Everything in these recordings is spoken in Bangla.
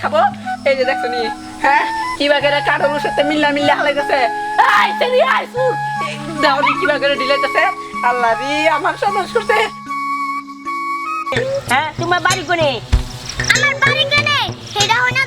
খাব এই যে দেখছ নি? হ্যাঁ? কি বাগেরে কাঠলের সাথে মিল্লা মিল্লা হালাইতেছে? আই নি আইসু দাও নি কি বাগেরে ঢিলাইতেছে? আল্লাহ রে আমার সমাজ করছে। হ্যাঁ তোমার বাড়ি কোনে? আমার বাড়ি কোনে? সেটা হইনা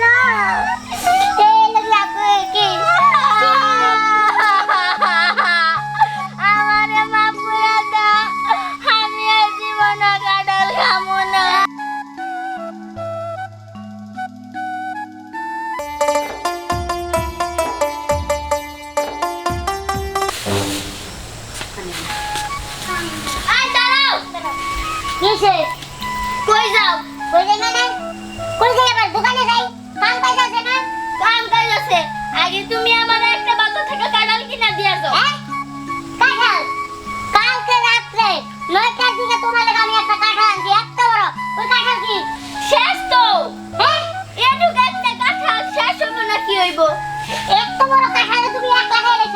love.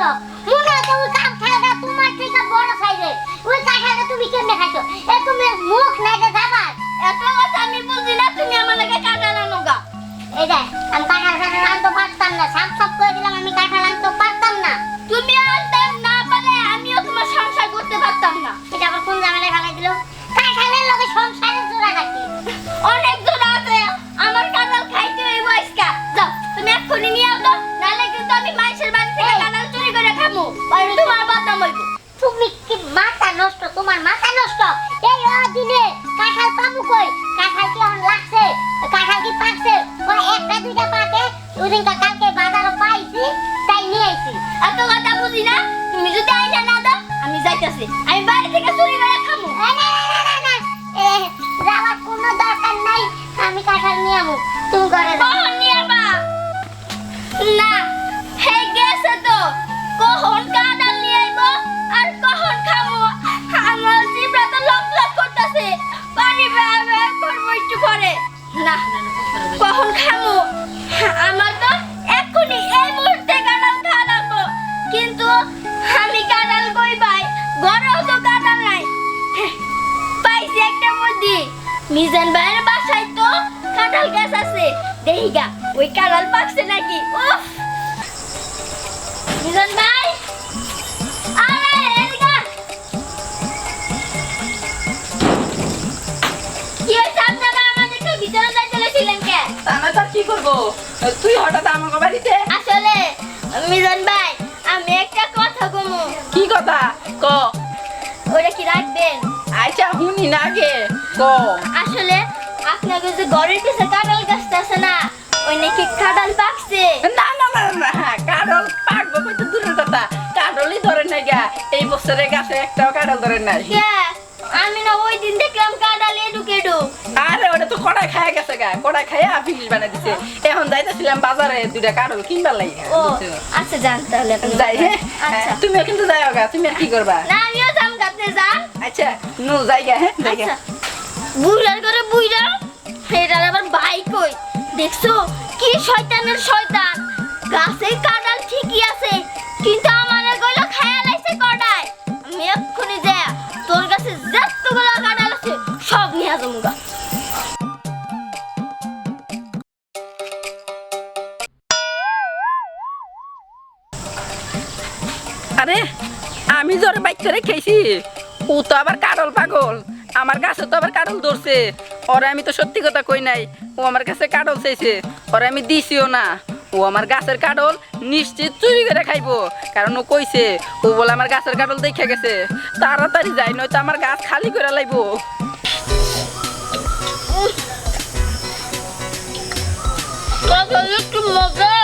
রেছো মনে হচ্ছে ওই কাঁঠালটা তোমার থেকে বড় সাইজে ওই কাঁঠালটা তুমি কেমনে খাইছো? এ তুমি মুখ নাই যে যাবার এত কথা আমি বুঝি না তুমি আমার লাগে কাঁঠাল আনো গা। এই দেখ আমি কাঁঠাল কাঁঠাল আনতে পারতাম না সাপ সাপ আইছি এত মিজান ভাইয়ের বাসায় তো কাঁঠাল গাছ আছে। দেহিগা ওই কাঁঠাল পাকছে নাকি? উফ! মিজান ভাই! আরে এদিকে কি হয়েছে আপনারা আমাদেরকে ভিতরে যাই চলেছিলেন কে? আমি তো কি করব? তুই হঠাৎ আমার বাড়িতে? আসলে মিজান ভাই আমি একটা কথা কমু। কি কথা? ক। ওটা কি রাখবেন? আচ্ছা হুনি না গে ক? আসলে আপনাকে যে ঘরের পিছে কাঁঠাল গাছটা আছে না ওই নাকি কাঁঠাল পাকছে। না না না না কারল পাকবো কই তো দূরের কথা। কারলই ধরে নাই গা। এই বছরে গাছে একটাও কারল ধরে নাই। আমি না ওই দিন দেখলাম কাঁঠাল এডুক এডুক। আরে ওটা তো কড়াই খায় গেছে গা। কড়াই খাইয়া ফিলিস বানাই দিছে। এখন যাইতেছিলাম বাজারে দুইটা কারল কিনবার লাগি। আচ্ছা যান তাহলে যাই হ্যাঁ। আচ্ছা। তুমিও কিন্তু যাইও গা। তুমি আর কি করবা? না আমিও যাম যান আচ্ছা নু হ্যাঁ আচ্ছা। বুইড়ার করে বুইড়া এটার আবার বাইক কই? দেখছ? কি শয়তানের শয়তান? গাছে কাঁঠাল ঠিকই আছে কিন্তু ও তো আবার কারল পাগল। আমার গাছে তো আবার কারল ধরছে। ওরে আমি তো সত্যি কথা কই নাই, ও আমার কাছে কারল চাইছে। ওরে আমি দিছিও না। ও আমার গাছের কাডল নিশ্চিত চুরি করে খাইবো। কারণ ও কইছে, ও বলে আমার গাছের কাডল দেখে গেছে। তাড়াতাড়ি যাই, নয়তো আমার গাছ খালি করে লাইবো। একটু মজা।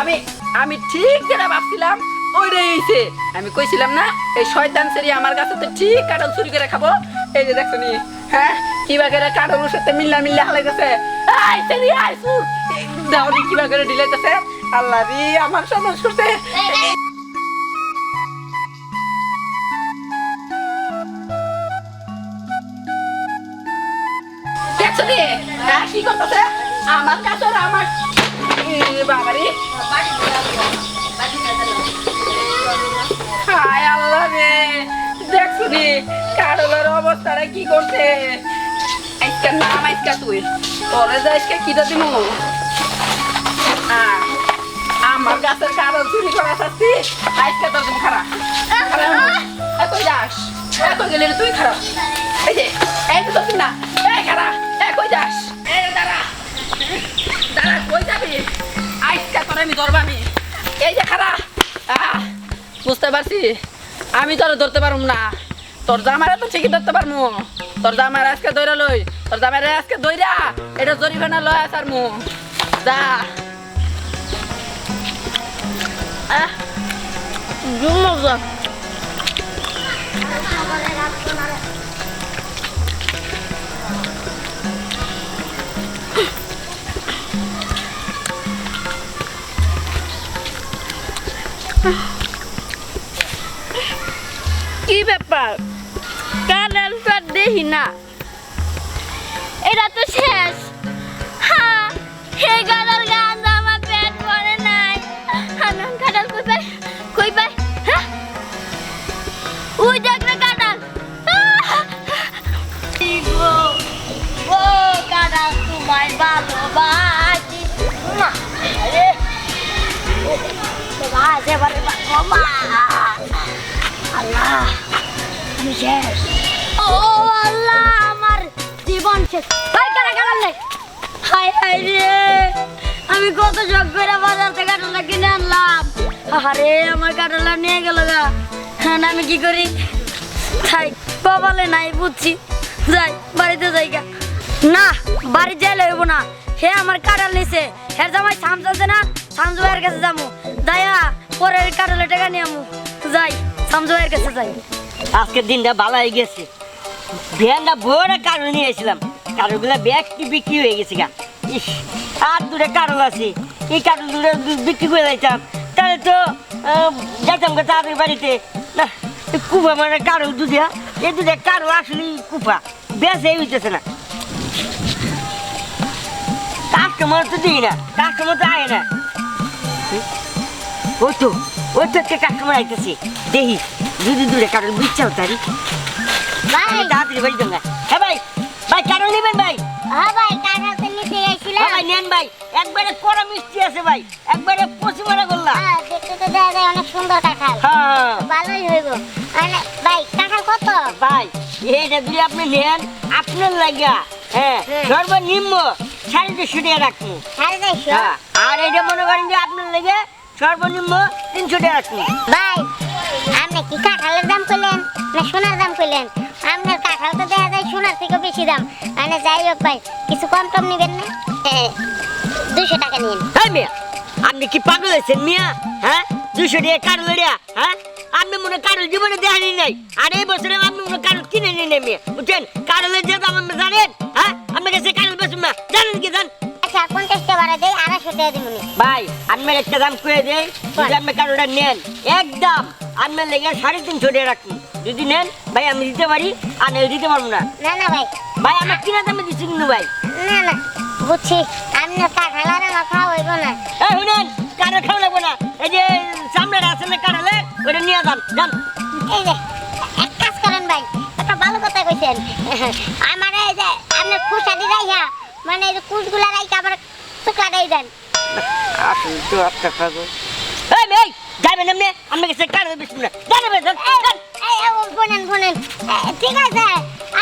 আমি আমি ঠিক যেটা ভাবছিলাম, ওইটাই হইছে। আমি কইছিলাম না, এই শয়তান সেরি আমার কাছে তো ঠিক কাঁঠাল চুরি করে খাব। এই যে দেখছ নি হ্যাঁ কিবা করে কাঁঠালের সাথে মিল্লা মিল্লা হালাই গেছে আই সেরি আই সুর দাওনি কিবা করে ডিলাইতেছে আল্লাহ রে, আমার সর্বনাশ করছে। দেখছ নি হ্যাঁ কি করতেছে? আমার কাছে আমার বাবারে। হায় আল্লাহ রে। দেখছ নি কারলের অবস্থাটা কি করছে? আজকে নাম আজকে তুই। তোরে যে আজকে কিটা আহ, আমার গাছের কারল চুরি করা শাস্তি আজকে তোর দিন খারাপ। কই যাস? এ, কই তুই খারাপ? এই যে এই তো না এই যে আহ, বুঝতে পারছি? আমি তোর ধরতে পারুম না। তোর জামারে তো ঠিকই ধরতে পারমু। তোর জামার আজকে দৈরা লই। তোর জামারে আজকে দইরা এটা জরিমানা লয় আসার মু যা। আহ মজা দেখি না। এটা তো শেষ। হ্যাঁ হে কানাল গান, আমার পেট ভরে নাই। ও কানাল তোমায় ভালোবাসি। মা, আরে। আল্লাহ, আমি শেষ। ও আমি কিনে আরে আমার নিয়ে আমি কি করি কপালে নাই বুঝছি যাই বাড়িতে যাই গা না বাড়ি যাইলে হইব না হে আমার কাটাল নিছে হে জামাই সামজাতে না সামজু ভাইয়ের কাছে যামু দায়া পরের কাটালে টাকা নিয়ে আমু যাই সামজু ভাইয়ের কাছে যাই আজকের দিনটা ভালো হয়ে গেছে। ভরে কারণ নিয়ে এসেছিলাম কারণগুলো ব্যাগটি বিক্রি হয়ে গেছে গা? ইস আর দূরে কারণ আছে। এই কারণ দূরে বিক্রি করে যাইতাম। তাহলে তো যাইতাম গা তাদের বাড়িতে। না কুপা মানে কারও দুধে এই দুধে কারও আসলে কুপা। বেসে হইতেছে না। কাস্টমার তো দিই না কাস্টমার তো আয় না। ওই তো ওই তো একটা কাস্টমার আইতেছে। দেখি যদি দূরে কারোর বিচ্ছাও তারি তাড়াতাড়ি বাড়ি যাব হ্যাঁ ভাই কাঁঠাল তো নিতে গেছিলাম হ্যাঁ ভাই নেন ভাই একবারে কড়া মিষ্টি আছে ভাই একবারে পশি মারা গোল্লা। হ্যাঁ দেখতে তো দেখা যায় অনেক সুন্দর কাঁঠাল। হ্যাঁ ভালোই হইব। মানে ভাই কাঁঠাল কত? ভাই এইটা যদি আপনি নেন আপনার লাগিয়া হ্যাঁ হ্যাঁ। সর্বনিম্ন সাড়ে চারশো টাকা সাড়ে হ্যাঁ আর এটা মনে করেন যে আপনার লেগে সর্বনিম্ন তিনশো টাকা রাখুন ভাই আপনি কি কাঁঠালের দাম করলেন না সোনার দাম করলেন আপনার কাঁঠাল তো দেখা যায় সোনার থেকে বেশি দাম। মানে যাই হোক ভাই কিছু কম টম নেবেন না? দুশো টাকা নিন। হ্যাঁ মিয়া আপনি কি পাগল হয়েছেন মিয়া? হ্যাঁ দুশো টাকা কারল এরিয়া হ্যাঁ? আপনি মনে হয় কারল জীবনে দেখানি নাই। আর এই বছরে আপনি মনে হয় কারল কিনে নিয়ে নেই মিয়া। বুঝছেন? কারলের যে দাম আপনি জানেন হ্যাঁ? আপনার কাছে কারল বেশুন না। জানেন কি জান? আচ্ছা পঞ্চাশটা বাড়া দেয় আড়াইশো টাকা দিব ভাই আপনার একটা দাম করে দেয় আপনি কারোটা নেন একদম। আপনার লেগে সাড়ে তিনশো টাকা রাখুন যদি নেন ভাই আমি দিতে পারি আর নাহলে দিতে পারব না। না না ভাই। ভাই আমার কিনা দামে দিচ্ছি কিন্তু ভাই? না না বুঝছি। আপনার কাঁঠাল আর আমার খাওয়া হইব না। এই শুনেন কারও খাওয়া লাগবে না। এই যে সামনের আছে না কারলে ওটা নিয়ে যান যান। এই যে এক কাজ করেন ভাই। একটা ভালো কথা কইছেন। আমার এই যে আপনি খুশা দি রাইয়া মানে এই যে কুচগুলা রাইকা আবার টুকরাটাই দেন। আসুন তো একটা খাব। এই মেয়ে যাবেন এমনি? আমি কাছে কারও বেশি না। জানাবেন ঠিক আছে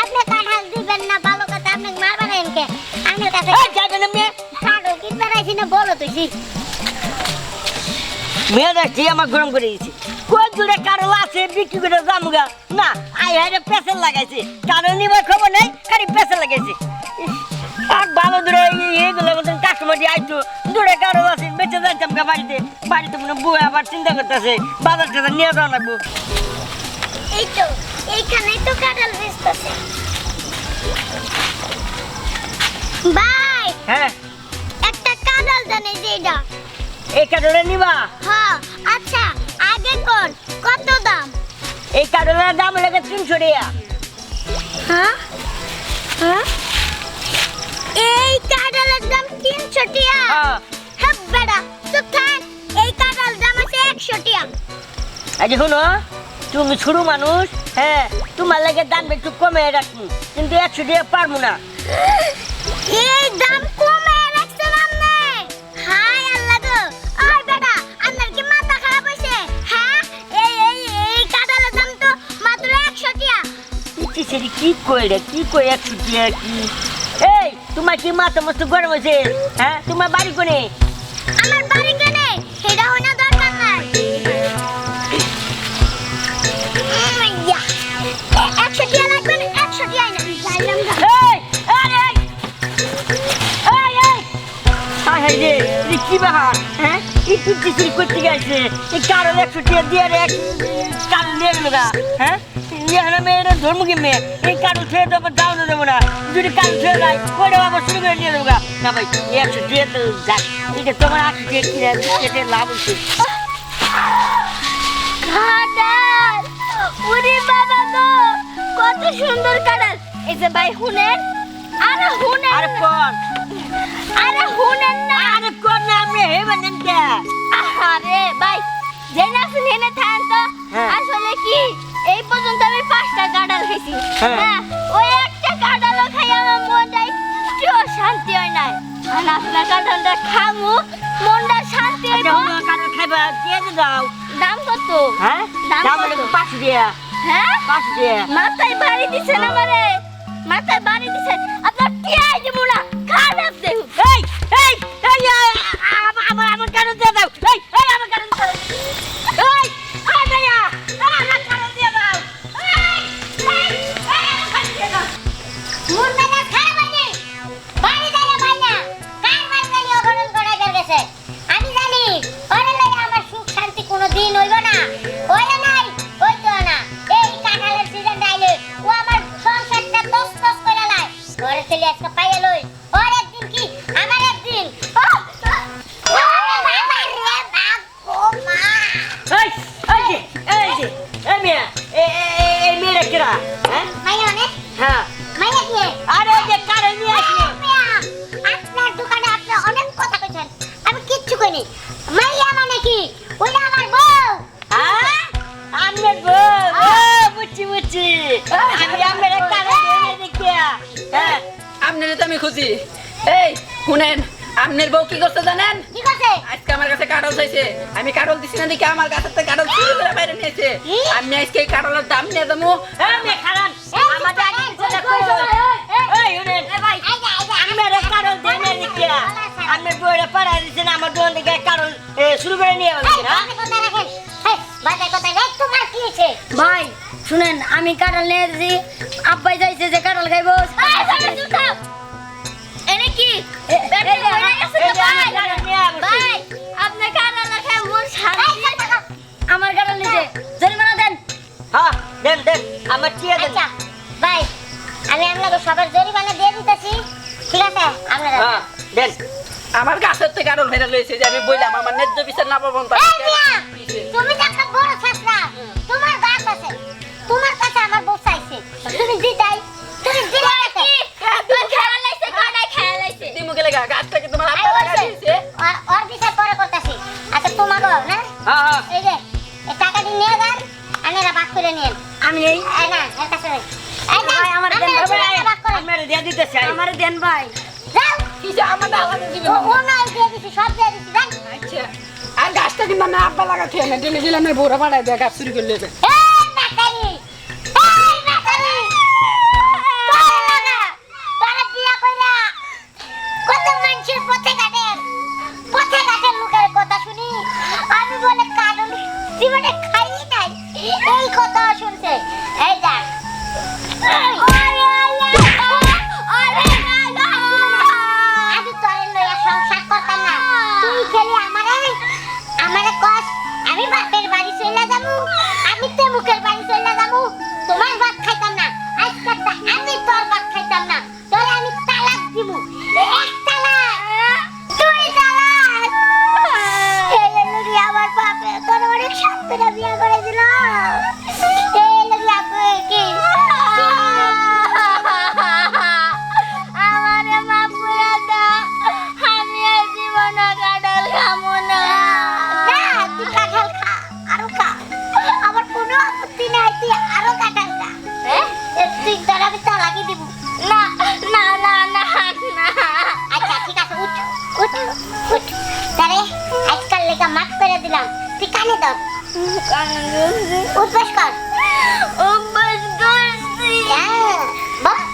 আপনি কাঁঠাল দিবেন না ভালো কথা আপনি মারবেন এনকে আমার কাছে এই যাবেন এমনি কাঁঠাল কিনতে রাইছি না বলো তুই মেয়ে দেখছি আমার গরম করে দিয়েছি। কোন দূরে কারও আছে বিক্রি করে জামুগা না আই হাইরে পেছন লাগাইছে। কারও নিবার খবর নেই খালি পেছন লাগাইছে। আর ভালো দূরে এইগুলো মতন কাস্টমার দিয়ে আইতো দূরে কারও আছে বেঁচে যাইতাম বাড়িতে। বাড়িতে মনে বউ আবার চিন্তা করতেছে বাজার টাজার নিয়ে যাওয়া লাগবো। এই তো এইখানে তো কাঁঠাল বেচতেছে। ভাই হ্যাঁ। একটা কাঁঠাল জানে যে এটা। এই কাঠলে নিবা? হ্যাঁ আচ্ছা আগে কোন কত দাম? এই কাঠলের দাম লাগে তিনশো টাকা। হ্যাঁ হ্যাঁ। এই কাঁঠালের দাম তিনশো টিয়া হ্যাঁ। বেড়া চুপ থাক এই কাঁঠাল দাম আছে একশো টিয়া আজ শুনো তুমি ছোট মানুষ? হ্যাঁ তোমার লাগে দাম একটু কমে রাখব কিন্তু একশো টাকা পারব না। এই দাম কমে রাখছে আপনি হাই আল্লাহ গো। ওই বেটা আপনার কি মাথা খারাপ হয়েছে হ্যাঁ এই এই এই কাঁঠালের দাম তো মাত্র একশো টিয়া। ইচ্ছি সেটি কি কি একশো টাকা কি? এই তোমার কি মাথা মস্ত গরম হয়েছে হ্যাঁ তোমার বাড়ি কোনে? কি ব্যাপার হ্যাঁ? তুই চুরি করতে গেছে? এই কারণ একশো টাকা দিয়ে এক কারণ নিয়ে গেল হ্যাঁ? এখানে মেয়েরা ধর্ম কি মেয়ে। এই কারণ ছেড়ে আবার দাও না দেবো না। যদি কারণ ছেড়ে দেয় ওইটা আবার শুরু করে নিয়ে দেবো না ভাই একশো টাকা তো যাক এটা তোমার আশি টাকা কিনে এটা লাভ হচ্ছে। ওরে বাবা গো কত সুন্দর কাঁঠাল। এই যে ভাই হুনেন আরে হুনেন আরে কোন? আরে হুনেন না। আরে কোন না আমি হেবেন কে? আরে ভাই জেনে আসুন হেনে থাকেন তো। হ্যাঁ। আসলে কি এই পর্যন্ত আমি পাঁচটা কাঁঠাল খাইছি। হ্যাঁ। হ্যাঁ ওই একটা কাঁঠালও খাই আমার মনটা একটু শান্তি হয় নাই। আর আপনার কাঁঠালটা খামু মনটা শান্তি আচ্ছা হুনো কারণ খাইবা দিয়ে দাও? দাম কত? হ্যাঁ? দাম কত? হলো পাঁচশো হ্যাঁ? পাঁচশো টাকা মাথায় বাড়ি দিছেন আমারে। মাথায় বাড়ি দিছেন ঘরে চলে আজকে পাইয়া লই। ওর একদিন কি? আমার একদিন। ও ওরে বাবা রে বাপ ও মা। এই এই যে এই যে এই মেয়ে এই এই এই মেয়েরা কিরা? হ্যাঁ। আপনার তো আমি খুশি এই শুনেন আপনার বউ কি করছে জানেন কি করছে আজকে আমার কাছে কাটল চাইছে আমি কাটল দিছি না দেখে আমার কাছে থেকে কাটল চুরি করে বাইরে নিয়েছে আমি আজকে এই কাটলের দাম নিয়ে যাব এই খারাপ আমাদের আগে কথা কইছো এই শুনেন আমার দেখিয়া পাড়া দোকান থেকে শুরু করে নিয়ে হ্যাঁ ভাই শুনেন আমি কাঁঠাল নিয়ে এসেছি আব্বাই চাইছে যে কাঁঠাল খাইবো এনে কি কারণ মন আমার কাঁঠাল নিচে জরিমানা দেন হ্যাঁ দেন দেন আমার টিয়া দেন আচ্ছা ভাই আমি আপনাকে সবার জরিমানা দিয়ে দিতেছি ঠিক আছে আপনারা হ্যাঁ দেন আমার গাছের থেকে কাটল ফেরা লয়েছে যে আমি বললাম আমার ন্যায্য বিচার না পাবো নিন। আমি এই এই না এর কাছে নেই। ভাই, আমার দেন, ভাই, আমার দিয়ে দিতে চাই আমারে দেন ভাই। যাও। কি যে আমার আলাদা দিবে ও না দিয়ে দিছি সব দিয়ে দিছি আচ্ছা। আর গাছটা কিন্তু আমি আব্বা লাগাতে না দিলে দিলে আমি বোরা পাড়ায় দেয় গাছ চুরি করলে এই এটা মাফ করে দিলাম। তুই কানে ধর। উদ্বাস কর। উদ্বাস করছি। হ্যাঁ